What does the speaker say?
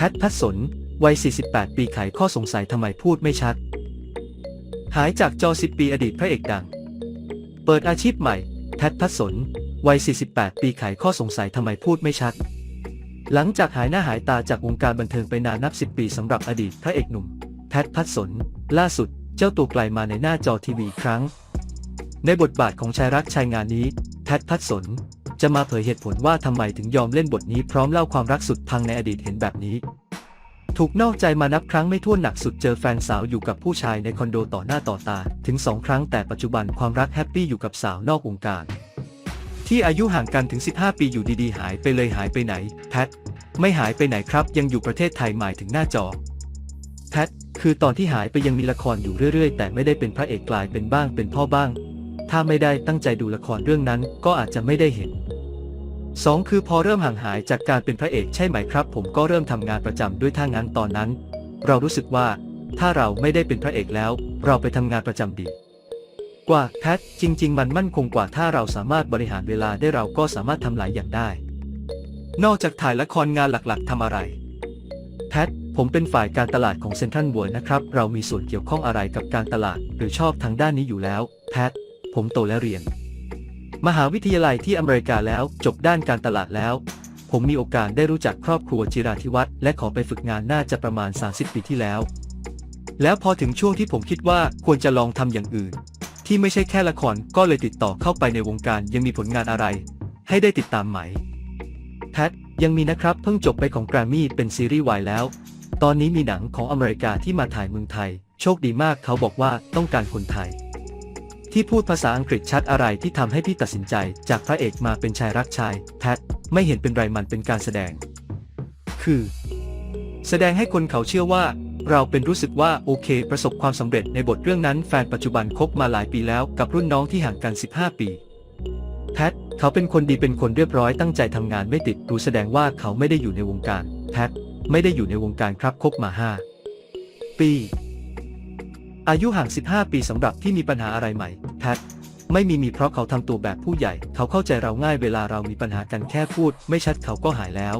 แพทพัสสนวัย 48 ปีไขข้อสงสัยทำไมพูดไม่ชัด หายจากจอ 10 ปีอดีตพระเอกดัง เปิดอาชีพใหม่ แพทพัสสนวัย 48 ปีไขข้อสงสัยทำไมพูดไม่ชัด หลังจากหายหน้าหายตาจากวงการบันเทิงไปนานนับ 10 ปีสำหรับอดีตพระเอกหนุ่ม แพทพัสสนล่าสุด เจ้าตัวกลายมาในหน้าจอทีวีอีกครั้ง ในบทบาทของชายรักชายงานนี้ แพทพัสสน จะมาเผยเหตุผลว่าทำไมถึงยอมเล่นบทนี้พร้อมเล่าความรักสุดพังในอดีตเห็นแบบนี้ ถูกนอกใจมานับครั้งไม่ถ้วนหนักสุดเจอแฟนสาวอยู่กับผู้ชายในคอนโดต่อหน้าต่อตา ถึงสองครั้งแต่ปัจจุบันความรักแฮปปี้อยู่กับสาวนอกวงการ ที่อายุห่างกันถึง 15 ปีอยู่ดีๆ หายไปเลยหายไปไหน แพท ไม่หายไปไหนครับ ยังอยู่ประเทศไทยหมายถึงหน้าจอ แพท คือตอนที่หายไปยังมีละครอยู่เรื่อย ๆ แต่ไม่ได้เป็นพระเอกกลายเป็นบ้างเป็นพ่อบ้างถ้าไม่ได้ตั้งใจดูละครเรื่องนั้นก็อาจจะไม่ได้เห็น 2 คือพอเริ่มห่างหายจากการเป็นพระเอกใช่ไหมครับ ผมก็เริ่มทำงานประจำด้วยถ้างั้นตอนนั้น เรารู้สึกว่า ถ้าเราไม่ได้เป็นพระเอกแล้ว เราไปทำงานประจำดี กว่าแพทจริง ๆ มันมั่นคงกว่าถ้าเราสามารถบริหารเวลาได้เราก็สามารถทำหลายอย่างได้ นอกจากถ่ายละครงานหลักๆทำอะไรแพทผมเป็นฝ่ายการตลาดของเซ็นทรัลเวิลด์นะครับ เรามีส่วนเกี่ยวข้องอะไรกับการตลาด หรือชอบทางด้านนี้อยู่แล้ว แพทผมโตและเรียน มหาวิทยาลัยที่อเมริกาแล้วจบด้านการตลาดแล้ว ผมมีโอกาสได้รู้จักครอบครัวจิราธิวัฒน์และขอไปฝึกงานน่าจะประมาณ 30 ปีที่แล้ว แล้วพอถึงช่วงที่ผมคิดว่าควรจะลองทำอย่างอื่น ที่ไม่ใช่แค่ละครก็เลยติดต่อเข้าไปในวงการยังมีผลงานอะไร ให้ได้ติดตามไหมแพทยังมีนะครับเพิ่งจบไปของแกรมมี่เป็นซีรีส์วายแล้ว ตอนนี้มีหนังของอเมริกาที่มาถ่ายเมืองไทย โชคดีมากเขาบอกว่าต้องการคนไทย ที่พูดภาษาอังกฤษชัดอะไรที่ทำให้พี่ตัดสินใจ จากพระเอกมาเป็นชายรักชาย แพท ไม่เห็นเป็นไรมันเป็นการแสดง คือ แสดงให้คนเขาเชื่อว่า เราเป็นรู้สึกว่าโอเค ประสบความสำเร็จในบทเรื่องนั้นแฟนปัจจุบันคบมาหลายปีแล้วกับรุ่นน้องที่ห่างกัน 15 ปีแพทเขาเป็นคนดีเป็นคนเรียบร้อยตั้งใจทำงานไม่ติดดูแสดงว่าเขาไม่ได้อยู่ในวงการแพทไม่ได้อยู่ในวงการครับคบมา 5 ปี อายุห่าง 15 ปีสำหรับที่มีปัญหาอะไรใหม่แพทไม่มีมีเพราะเขาทำตัวแบบผู้ใหญ่ เขาเข้าใจเราง่ายเวลาเรามีปัญหากันแค่พูด ไม่ชัดเขาก็หายแล้ว